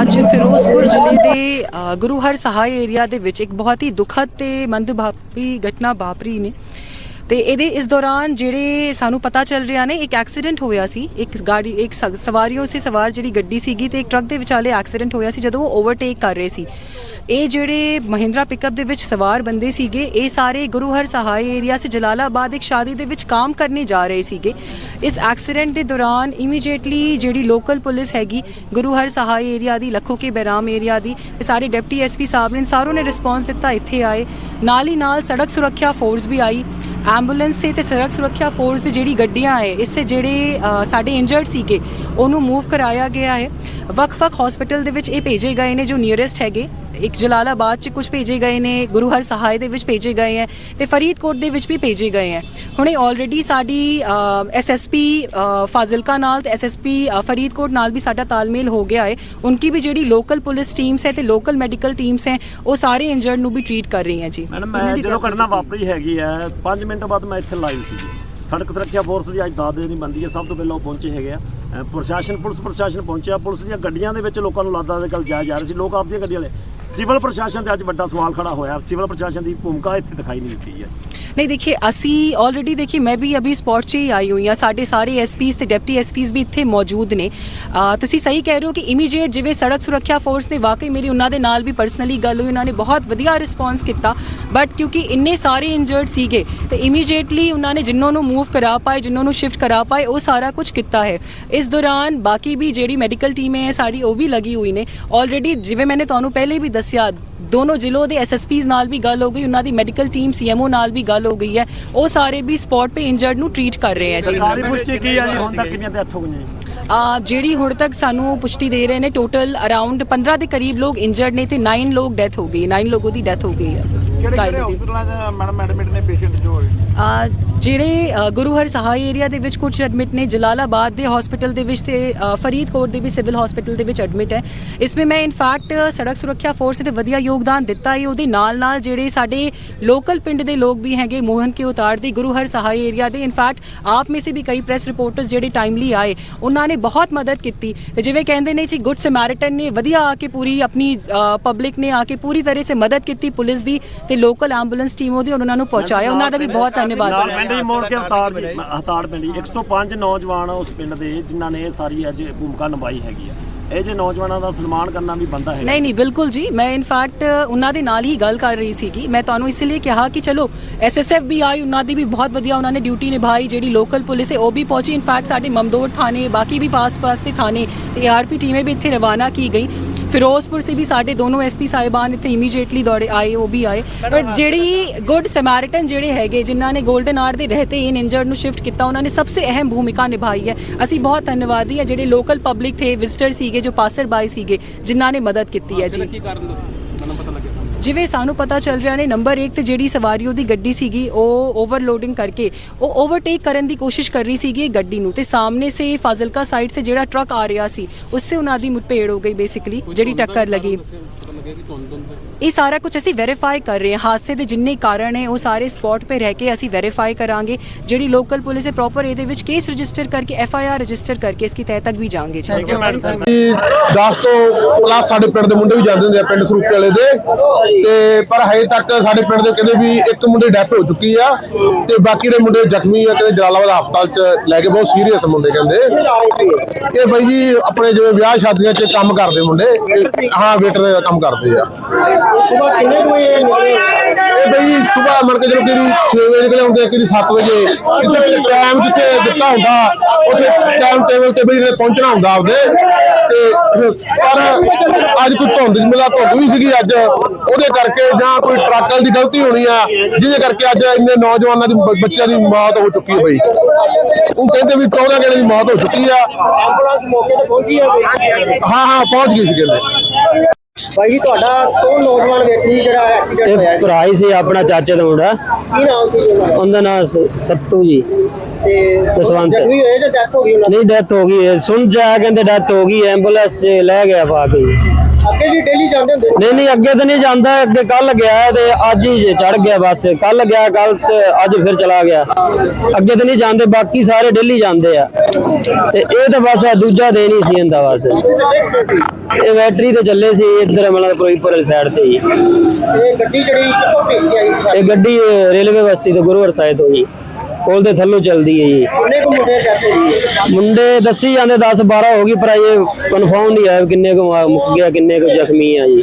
ਅੱਜ ਫਿਰੋਜ਼ਪੁਰ ਜ਼ਿਲ੍ਹੇ ਦੇ ਗੁਰੂ ਹਰ ਸਹਾਇ ਏਰੀਆ ਦੇ ਵਿੱਚ ਇੱਕ ਬਹੁਤ ਹੀ ਦੁਖਦ ਤੇ ਮੰਦਭਾਗੀ ਘਟਨਾ ਵਾਪਰੀ ਨੇ। ਤੇ ਇਹਦੇ ਇਸ ਦੌਰਾਨ ਜਿਹੜੇ ਸਾਨੂੰ ਪਤਾ ਚੱਲ ਰਿਹਾ ਨੇ, ਇੱਕ ਐਕਸੀਡੈਂਟ ਹੋਇਆ ਸੀ। ਇੱਕ ਗਾੜੀ, ਇੱਕ ਸ- ਸਵਾਰੀਓ ਸੇ, ਸਵਾਰ ਜਿਹੜੀ ਗੱਡੀ ਸੀਗੀ ਤੇ ਇੱਕ ਟਰੱਕ ਦੇ ਵਿਚਾਲੇ ਐਕਸੀਡੈਂਟ ਹੋਇਆ ਸੀ, ਜਦੋਂ ਉਹ ਓਵਰਟੇਕ ਕਰ ਰਹੇ ਸੀ। ਇਹ ਜਿਹੜੇ ਮਹਿੰਦਰਾ ਪਿਕਅਪ ਦੇ ਵਿੱਚ ਸਵਾਰ ਬੰਦੇ ਸੀਗੇ, ਇਹ ਸਾਰੇ ਗੁਰੂ ਹਰ ਸਹਾਇ ਏਰੀਆ ਸੇ ਜਲਾਲਾਬਾਦ ਇੱਕ ਸ਼ਾਦੀ ਦੇ ਵਿੱਚ ਕੰਮ ਕਰਨੇ ਜਾ ਰਹੇ ਸੀਗੇ। ਇਸ ਐਕਸੀਡੈਂਟ ਦੇ ਦੌਰਾਨ ਇਮੀਡੀਏਟਲੀ ਜਿਹੜੀ ਲੋਕਲ ਪੁਲਿਸ ਹੈਗੀ, ਗੁਰੂ ਹਰ ਸਹਾਇ ਏਰੀਆ ਦੀ, ਲੱਖੋ ਕੇ ਬਹਿਰਾਮ ਏਰੀਆ ਦੀ ਇਹ ਸਾਰੇ ਡਿਪਟੀ ਐਸਪੀ ਸਾਹਿਬ ਨੇ ਸਾਰੋਂ ਨੇ ਰਿਸਪੌਂਸ ਦਿੱਤਾ, ਇੱਥੇ ਆਏ। ਨਾਲ ਹੀ ਨਾਲ ਸੜਕ ਸੁਰੱਖਿਆ ਫੋਰਸ ਵੀ ਆਈ। ਐਂਬੂਲੈਂਸ ਸੇ ਤੇ ਸੜਕ ਸੁਰੱਖਿਆ ਫੋਰਸ ਦੀ ਜਿਹੜੀ ਗੱਡੀਆਂ ਹੈ ਇਸ ਇਸੇ ਜਿਹੜੇ ਸਾਡੇ ਇੰਜਰਡ ਸੀਗੇ, ਉਹਨੂੰ ਮੂਵ ਕਰਾਇਆ ਗਿਆ ਹੈ। ਵੱਖ-ਵੱਖ ਹਸਪੀਟਲ ਦੇ ਵਿੱਚ ਇਹ ਭੇਜੇ ਗਏ ਨੇ ਜੋ ਨੀਅਰੈਸਟ ਹੈਗੇ। ਇੱਕ ਜਲਾਲਾਬਾਦ ਚ ਕੁਝ ਭੇਜੇ ਗਏ ਨੇ ਗੁਰੂ ਹਰ ਸਹਾਇ ਦੇ ਵਿੱਚ ਭੇਜੇ ਗਏ ਹੈ ਤੇ ਫਰੀਦਕੋਟ ਦੇ ਵਿੱਚ ਵੀ ਭੇਜੇ ਗਏ ਹੈ। ਹੁਣੇ ਆਲਰੇਡੀ ਸਾਡੀ ਐਸਐਸਪੀ ਫਾਜ਼ਿਲਕਾ ਨਾਲ ਤੇ ਐਸਐਸਪੀ ਫਰੀਦਕੋਟ ਨਾਲ ਵੀ ਸਾਡਾ ਤਾਲਮੇਲ ਹੋ ਗਿਆ ਹੈ। ਉਨਕੀ ਵੀ ਜਿਹੜੀ ਲੋਕਲ ਪੁਲਿਸ ਟੀਮਸ ਹੈ ਤੇ ਲੋਕਲ ਮੈਡੀਕਲ ਟੀਮਸ ਹੈ ਉਹ ਸਾਰੇ ਇੰਜਰਡ ਨੂੰ ਵੀ ਟ੍ਰੀਟ ਕਰ ਰਹੀਆਂ ਜੀ। ਮੈਡਮ ਮੈਂ ਜਦੋਂ ਘਟਨਾ ਵਾਪਰੀ ਹੈਗੀ ਹੈ 5 ਮਿੰਟ ਬਾਅਦ ਮੈਂ ਇੱਥੇ ਲਾਈਵ ਸੀ ਸੜਕ ਸੁਰੱਖਿਆ ਫੋਰਸ ਦੀ ਅੱਜ ਦਾਦੇ ਨਹੀਂ ਬੰਦੀ ਹੈ ਸਭ ਤੋਂ ਪਹਿਲਾਂ ਉਹ ਪਹੁੰਚੇ ਹੈਗੇ ਆ। ਪ੍ਰਸ਼ਾਸਨ ਪੁਲਿਸ ਪ੍ਰਸ਼ਾਸਨ ਪਹੁੰਚਿਆ ਪੁਲਿਸ ਦੀਆਂ ਗੱਡੀਆਂ ਦੇ ਵਿੱਚ ਲੋਕਾਂ ਨੂੰ ਲਾਦਾ ਦੇ ਕੱਲ ਜਾਇਆ ਜਾ ਰਹੇ ਸੀ ਲੋਕ ਆਪਦੀਆਂ ਗੱਡੀਆਂ ਵਾਲੇ ਸਿਵਲ ਪ੍ਰਸ਼ਾਸਨ ਤੇ ਅੱਜ ਵੱਡਾ ਸਵਾਲ ਖੜਾ ਹੋਇਆ। ਸਿਵਲ ਪ੍ਰਸ਼ਾਸਨ ਦੀ ਭੂਮਿਕਾ ਇੱਥੇ ਦਿਖਾਈ ਨਹੀਂ ਦਿੱਤੀ ਹੈ। ਨਹੀਂ देखिए ਅਸੀਂ ਆਲਰੇਡੀ ਦੇਖੀ ਮੈਂ ਵੀ ਅਭੀ ਸਪੌਟ 'ਚ ਹੀ ਆਈ ਹੋਈ ਆ ਸਾਡੇ ਸਾਰੇ ਐਸਪੀਸ ਤੇ ਡਿਪਟੀ ਐਸਪੀਸ ਵੀ ਇੱਥੇ ਮੌਜੂਦ ਨੇ। ਤੁਸੀਂ ਸਹੀ ਕਹਿ ਰਹੇ ਹੋ ਕਿ ਇਮੀਡੀਏਟ ਜਿਵੇਂ ਸੜਕ ਸੁਰੱਖਿਆ ਫੋਰਸ ਨੇ, ਵਾਕਈ ਮੇਰੀ ਉਹਨਾਂ ਦੇ ਨਾਲ ਵੀ ਪਰਸਨਲੀ ਗੱਲ ਹੋਈ, ਉਹਨਾਂ ਨੇ ਬਹੁਤ ਵਧੀਆ ਰਿਸਪੌਂਸ ਕੀਤਾ। ਬਟ ਕਿਉਂਕਿ ਇੰਨੇ ਸਾਰੇ ਇੰਜਰਡ ਸੀਗੇ, ਤੇ ਇਮੀਡੀਏਟਲੀ ਉਹਨਾਂ ਨੇ ਜਿਨ੍ਹਾਂ ਨੂੰ ਮੂਵ ਕਰਾ ਪਾਏ, ਜਿਨ੍ਹਾਂ ਨੂੰ ਸ਼ਿਫਟ ਕਰਾ ਪਾਏ, ਉਹ ਸਾਰਾ ਕੁਝ ਕੀਤਾ ਹੈ। ਇਸ ਦੌਰਾਨ ਬਾਕੀ ਵੀ ਜਿਹੜੀ ਮੈਡੀਕਲ ਟੀਮ ਹੈ, ਸਾਰੀ ਉਹ ਵੀ ਲੱਗੀ ਹੋਈ ਨੇ। ਆਲਰੇਡੀ ਜਿਵੇਂ ਮੈਨੇ ਤੁਹਾਨੂੰ ਪਹਿਲੇ ਵੀ ਦੱਸਿਆ, ਦੋਨੋਂ ਜ਼ਿਲ੍ਹੋਂ ਦੇ ਐਸਐਸਪੀਸ ਨਾਲ ਵੀ ਗੱਲ ਹੋ ਗਈ, ਉਹਨਾਂ ਦੀ ਮੈਡੀਕਲ ਟੀਮ ਸੀਐਮਓ ਨਾਲ ਵੀ ਗੱਲ ਹੋ ਗਈ ਹੈ। ਉਹ ਸਾਰੇ ਵੀ ਸਪੌਟ 'ਤੇ ਇੰਜਰਡ ਨੂੰ ਟ੍ਰੀਟ ਕਰ ਰਹੇ ਹੈ ਜੀ। ਸਰਕਾਰੀ ਪੁਸ਼ਟੀ ਕੀ ਹੈ ਜੀ? ਹੁਣ ਤੱਕ ਕਿੰਨੀਆਂ ਡੈਥ ਹੋ ਗਈਆਂ ਜੀ? ਆ ਜਿਹੜੀ ਹੁਣ ਤੱਕ ਸਾਨੂੰ ਪੁਸ਼ਟੀ ਦੇ ਰਹੇ ਨੇ ਟੋਟਲ ਅਰਾਊਂਡ 15 ਦੇ ਕਰੀਬ ਲੋਕ ਇੰਜਰਡ ਨੇ ਤੇ 9 ਲੋਕ ਡੈਥ ਹੋ ਗਈ 9 ਲੋਗੋਂ ਦੀ ਡੈਥ ਹੋ ਗਈ ਹੈ। ਕਿਹੜੇ ਕਿਹੜੇ। ਹਸਪੀਟਲਾਂ 'ਚ ਮੈਡਮ ਐਡਮਿਟ ਨੇ ਪੇਸ਼ੈਂਟ ਜੋ ਹੋਏ? ਆ ਜਿਹੜੇ ਗੁਰੂ ਹਰ ਸਹਾਇ ਏਰੀਆ ਦੇ ਵਿੱਚ ਕੁਝ ਐਡਮਿਟ ਨੇ ਜਲਾਲਾਬਾਦ ਦੇ ਹਸਪੀਟਲ ਦੇ ਵਿੱਚ ਤੇ ਫਰੀਦਕੋਟ ਦੇ ਵੀ ਸਿਵਲ ਹਸਪੀਟਲ ਦੇ ਵਿੱਚ ਐਡਮਿਟ ਹੈ। ਇਸ ਵਿੱਚ ਮੈਂ ਇਨਫੈਕਟ ਸੜਕ ਸੁਰੱਖਿਆ ਫੋਰਸ ਤੇ ਵਧੀਆ ਯੋਗਦਾਨ ਦਿੱਤਾ ਹੈ। ਉਹਦੇ ਨਾਲ ਨਾਲ ਜਿਹੜੇ ਸਾਡੇ ਲੋਕਲ ਪਿੰਡ ਦੇ ਲੋਕ ਵੀ ਹੈਗੇ ਮੋਹਨ ਕੇ ਉਤਾਰ ਦੇ ਗੁਰੂ ਹਰ ਸਹਾਇ ਏਰੀਆ ਦੇ ਇਨਫੈਕਟ ਆਪ ਮੇ ਸੇ ਵੀ ਕਈ ਪ੍ਰੈਸ ਰਿਪੋਰਟਰਸ ਜਿਹੜੇ ਟਾਈਮਲੀ ਆਏ ਉਹਨਾਂ ਨੇ ਬਹੁਤ ਮਦਦ ਕੀਤੀ। ਤੇ ਜਿਵੇਂ ਕਹਿੰਦੇ ਨੇ ਜੀ ਗੁੱਡ ਸਮੈਰਿਟਨ ਨੇ ਵਧੀਆ ਆ ਕੇ ਪੂਰੀ ਆਪਣੀ ਪਬਲਿਕ ਨੇ ਆ ਕੇ ਪੂਰੀ ਤਰ੍ਹਾਂ ਸੇ ਮਦਦ ਕੀਤੀ ਪੁਲਿਸ ਦੀ ਤੇ ਲੋਕਲ ਐਂਬੂਲੈਂਸ ਟੀਮ ਉਹਦੀ ਉਹਨਾਂ ਨੂੰ ਪਹੁੰਚਾਇਆ। ਉਹਨਾਂ ਦਾ ਵੀ ਬਹੁਤ ਧੰਨਵਾਦ। ਪਿੰਡ ਹੀ ਮੋੜ ਕੇ ਅਵਤਾਰ ਦੀ ਹਤਾੜ ਪਿੰਡੀ 105 ਨੌਜਵਾਨ ਉਸ ਪਿੰਡ ਦੇ ਜਿਨ੍ਹਾਂ ਨੇ ਸਾਰੀ ਅੱਜ ਭੂਮਿਕਾ ਨਿਭਾਈ ਹੈਗੀ ਆ। ਇਹ ਜੇ ਨੌਜਵਾਨਾਂ ਦਾ ਸਨਮਾਨ ਕਰਨਾ ਵੀ ਬੰਦਾ ਹੈ ਨਹੀਂ ਨਹੀਂ ਬਿਲਕੁਲ ਜੀ। ਮੈਂ ਇਨਫੈਕਟ ਉਹਨਾਂ ਦੇ ਨਾਲ ਹੀ ਗੱਲ ਕਰ ਰਹੀ ਸੀ ਕਿ ਮੈਂ ਤੁਹਾਨੂੰ ਇਸ ਲਈ ਕਿਹਾ ਕਿ ਚਲੋ ਐਸਐਸਐਫ ਵੀ ਆਈ ਉਹਨਾਂ ਦੀ ਵੀ ਬਹੁਤ ਵਧੀਆ ਉਹਨਾਂ ਨੇ ਡਿਊਟੀ ਨਿਭਾਈ ਜਿਹੜੀ ਲੋਕਲ ਪੁਲਿਸ ਹੈ ਉਹ ਵੀ ਪਹੁੰਚੀ। ਇਨਫੈਕਟ ਸਾਡੇ ਮਮਦੋੜ ਥਾਣੇ ਬਾਕੀ ਵੀ ਪਾਸ-ਪਾਸ ਦੇ ਥਾਣੇ ਤੇ ਆਰਪੀ ਟੀਮੇ ਵੀ ਇੱਥੇ ਰਵਾਨਾ ਕੀ ਗਈ। ਫਿਰੋਜ਼ਪੁਰ ਸੇ ਵੀ ਸਾਡੇ ਦੋਨੋਂ ਐਸਪੀ ਸਾਹਿਬਾਨ ਇੱਥੇ ਇਮੀਡੀਏਟਲੀ ਦੌੜੇ ਆਏ ਉਹ ਵੀ ਆਏ। ਪਰ ਜਿਹੜੀ ਗੁੱਡ ਸਮੈਰਿਟਨ ਜਿਹੜੇ ਹੈਗੇ ਜਿਨ੍ਹਾਂ ਨੇ 골ਡਨ ਆਰ ਦੇ ਰਹਤੇ ਇਨ ਇੰਜਰਡ ਨੂੰ ਸ਼ਿਫਟ ਕੀਤਾ ਉਹਨਾਂ ਨੇ ਸਭ ਤੋਂ ਅਹਿਮ ਭੂਮਿਕਾ ਨਿਭਾਈ ਹੈ। ਅਸੀਂ ਬਹੁਤ ਧੰਨਵਾਦੀ ਹਾਂ ਜਿਹੜੇ ਲੋਕਲ ਪਬਲਿਕ ਥੇ ਵਿਜ਼ਿਟਰ ਸੀਗੇ ਜੋ ਪਾਸਰ ਬਾਈ ਸੀਗੇ ਜਿਨ੍ਹਾਂ ਨੇ ਮਦਦ ਕੀਤੀ ਹੈ ਜੀ। ਜਿਵੇਂ ਸਾਨੂੰ ਪਤਾ ਚੱਲ ਰਿਹਾ ਨੇ ਨੰਬਰ 1 ਤੇ ਜਿਹੜੀ ਸਵਾਰੀ ਉਹਦੀ ਗੱਡੀ ਸੀਗੀ ਉਹ ਓਵਰਲੋਡਿੰਗ ਕਰਕੇ ਉਹ ਓਵਰਟੇਕ ਕਰਨ ਦੀ ਕੋਸ਼ਿਸ਼ ਕਰ ਰਹੀ ਸੀਗੀ ਗੱਡੀ ਨੂੰ ਤੇ ਸਾਹਮਣੇ ਸੇ ਫਾਜ਼ਿਲਕਾ ਸਾਈਡ ਸੇ ਜਿਹੜਾ ਟਰੱਕ ਆ ਰਿਹਾ ਸੀ ਉਸਸੇ ਉਹਨਾਂ ਦੀ ਮੁੱਠਭੇੜ ਹੋ ਗਈ ਬੇਸਿਕਲੀ ਜਿਹੜੀ ਟੱਕਰ ਲੱਗੀ। ਇਹ ਸਾਰਾ ਕੁਝ ਅਸੀਂ ਵੈਰੀਫਾਈ ਕਰ ਰਹੇ ਹਾਂ। ਹਾਦਸੇ ਦੇ ਜਿੰਨੇ ਕਾਰਨ ਹੈ ਉਹ ਸਾਰੇ ਸਪੌਟ 'ਤੇ ਰਹਿ ਕੇ ਅਸੀਂ ਵੈਰੀਫਾਈ ਕਰਾਂਗੇ। ਜਿਹੜੀ ਲੋਕਲ ਪੁਲਿਸ ਹੈ ਪ੍ਰੋਪਰ ਇਹਦੇ ਵਿੱਚ ਕੇਸ ਰਜਿਸਟਰ ਕਰਕੇ ਐਫ ਆਈ ਆਰ ਰਜਿਸਟਰ ਕਰਕੇ ਇਸकी ਤਹਿ ਤੱਕ ਵੀ ਜਾਵਾਂਗੇ ਜੀ। ਥੈਂਕ ਯੂ ਮੈਡਮ ਕਿ 10 ਤੋਂ ਪਲੱਸ ਸਾਡੇ ਪਿੰਡ ਦੇ ਮੁੰਡੇ ਵੀ ਜਾਂਦੇ ਹੁੰਦੇ ਆ ਪਿੰਡ ਸਰੂਪੇ ਵਾਲੇ ਦੇ। ਤੇ ਪਰ ਹਜੇ ਤੱਕ ਸਾਡੇ ਪਿੰਡ ਦੇ ਕਹਿੰਦੇ ਵੀ ਇੱਕ ਮੁੰਡੇ ਡੈਥ ਹੋ ਚੁੱਕੀ ਆ। ਤੇ ਬਾਕੀ ਦੇ ਮੁੰਡੇ ਜ਼ਖਮੀ ਆ ਕਹਿੰਦੇ ਜਲਾਲਾਬਾਦ ਹਸਪਤਾਲ ਚ ਲੈ ਕੇ ਬਹੁਤ ਸੀਰੀਅਸ ਮੁੰਡੇ ਕਹਿੰਦੇ। ਇਹ ਬਾਈ ਜੀ ਆਪਣੇ ਜਿਵੇਂ ਵਿਆਹ ਸ਼ਾਦੀਆਂ ਚ ਕੰਮ ਕਰਦੇ ਮੁੰਡੇ ਹਾਂ ਵੇਟਰ ਦਾ ਕੰਮ ਕਰਦੇ। ਆ। ਸੁਬਾ ਕਿੰਨੇ ਕੋਈ ਇਹ ਇਹ ਬਈ ਸਵੇਰ ਮਣ ਕੇ ਜਦੋਂ ਕਿਹੜੀ 6 ਵਜੇ ਨਿਕਲੇ ਹੁੰਦੇ ਆ ਕਿਹੜੀ 7 ਵਜੇ। ਕਿਤੇ ਟਾਈਮ ਕਿਤੇ ਦਿੱਤਾ ਹੁੰਦਾ ਉੱਥੇ ਟਾਈਮ ਟੇਬਲ ਤੇ ਬਈ ਇਹਨੇ ਪਹੁੰਚਣਾ ਹੁੰਦਾ ਆਪਦੇ। ਤੇ ਪਰ ਅੱਜ ਕੋਈ ਧੁੰਦ ਮਿਲਾ ਧੁੰਦ ਵੀ ਸੀਗੀ ਅੱਜ। ਉਹਦੇ ਕਰਕੇ ਜਾਂ ਕੋਈ ਟਰੱਕਾਂ ਦੀ ਗਲਤੀ ਹੋਣੀ ਆ ਜਿਹਦੇ ਕਰਕੇ ਅੱਜ ਇੰਨੇ ਨੌਜਵਾਨਾਂ ਦੀ ਬੱਚਿਆਂ ਦੀ ਮੌਤ ਹੋ ਚੁੱਕੀ ਹੈ ਬਈ। ਉਹ ਕਹਿੰਦੇ ਵੀ 14 ਜਣੇ ਦੀ ਮੌਤ ਹੋ ਚੁੱਕੀ ਆ। ਐਂਬੂਲੈਂਸ ਮੌਕੇ ਤੇ ਪਹੁੰਚੀ ਹੈ ਕੋਈ ਹਾਂ ਹਾਂ ਪਹੁੰਚ ਗਈ ਸੀ ਕਹਿੰਦੇ। ਬਾਈ ਜੀ ਤੁਹਾਡਾ ਕੌਣ ਨੌਜਵਾਨ ਵਿਅਕਤੀ ਜਿਹੜਾ ਐਕਸੀਡੈਂਟ ਹੋਇਆ ਇਹ ਭਰਾ ਹੀ ਸੀ ਆਪਣਾ ਚਾਚੇ ਦਾ ਮੁੰਡਾ। ਕੀ ਨਾਮ ਸੀ ਉਹਦਾ? ਨਾਮ ਸ- ਸੱਟੂ ਜੀ। ਤੇ ਜਸਵੰਤ। ਜ਼ਖਮੀ ਹੋਏ ਜਾਂ ਡੈਥ ਹੋ ਗਈ ਉਹਨਾਂ ਦੀ? ਨਹੀਂ ਡੈਥ ਹੋ ਗਈ ਹੈ। ਸੁਣ ਜਾ ਕਹਿੰਦੇ ਡੈਥ ਹੋ ਗਈ ਐਂਬੂਲੈਂਸ 'ਚ ਲੈ ਗਿਆ ਪਾ ਕੇ ਜੀ। ਅੱਗੇ ਜੀ ਡੇਲੀ ਜਾਂਦੇ ਹੁੰਦੇ ਸੀ? ਨਹੀਂ ਨਹੀਂ ਅੱਗੇ ਤਾਂ ਨਹੀਂ ਜਾਂਦਾ ਅੱਗੇ ਕੱਲ ਗਿਆ ਤੇ ਅੱਜ ਹੀ ਚੜ ਗਿਆ ਬਸ। ਕੱਲ ਗਿਆ ਕੱਲ ਤੇ ਅੱਜ ਫਿਰ ਚਲਾ ਗਿਆ। ਅੱਗੇ ਤਾਂ ਨਹੀਂ ਜਾਂਦੇ ਬਾਕੀ ਸਾਰੇ ਡੇਲੀ ਜਾਂਦੇ ਆ। ਤੇ ਇਹ ਤਾਂ ਬਸ ਦੂਜਾ ਦਿਨ ਹੀ ਸੀ ਇਹਦਾ ਬਸ। ਇਹ ਬੈਟਰੀ ਤੇ ਚੱਲੇ ਸੀ ਇੱਧਰ ਮਤਲਬ ਫਿਰੋਜ਼ਪੁਰ ਵਾਲੀ ਸਾਈਡ ਤੇ ਜੀ ਇਹ ਗੱਡੀ ਜਿਹੜੀ ਕਿੱਥੋਂ ਭੇਜੀ ਆਈ? ਇਹ ਗੱਡੀ ਰੇਲਵੇ ਬਸਤੀ ਤੋਂ ਗੁਰੂਵਰ ਸਾਹਿਬ ਤੋਂ ਜੀ। ਪੁਲ ਦੇ ਥੱਲੋਂ ਚੱਲਦੀ ਹੈ ਜੀ ਕਿੰਨੇ ਕੁ ਮੁੰਡੇ ਡੈਥ ਹੋ ਗਈ ਹੈ? ਮੁੰਡੇ ਦੱਸੀ ਜਾਂਦੇ 10 12 ਹੋ ਗਈ ਪਰ ਇਹ ਕਨਫਰਮ ਨਹੀਂ ਹੈ ਕਿੰਨੇ ਕੁ ਮੁੱਕ ਗਿਆ ਕਿੰਨੇ ਕੁ ਜ਼ਖਮੀ ਆ ਜੀ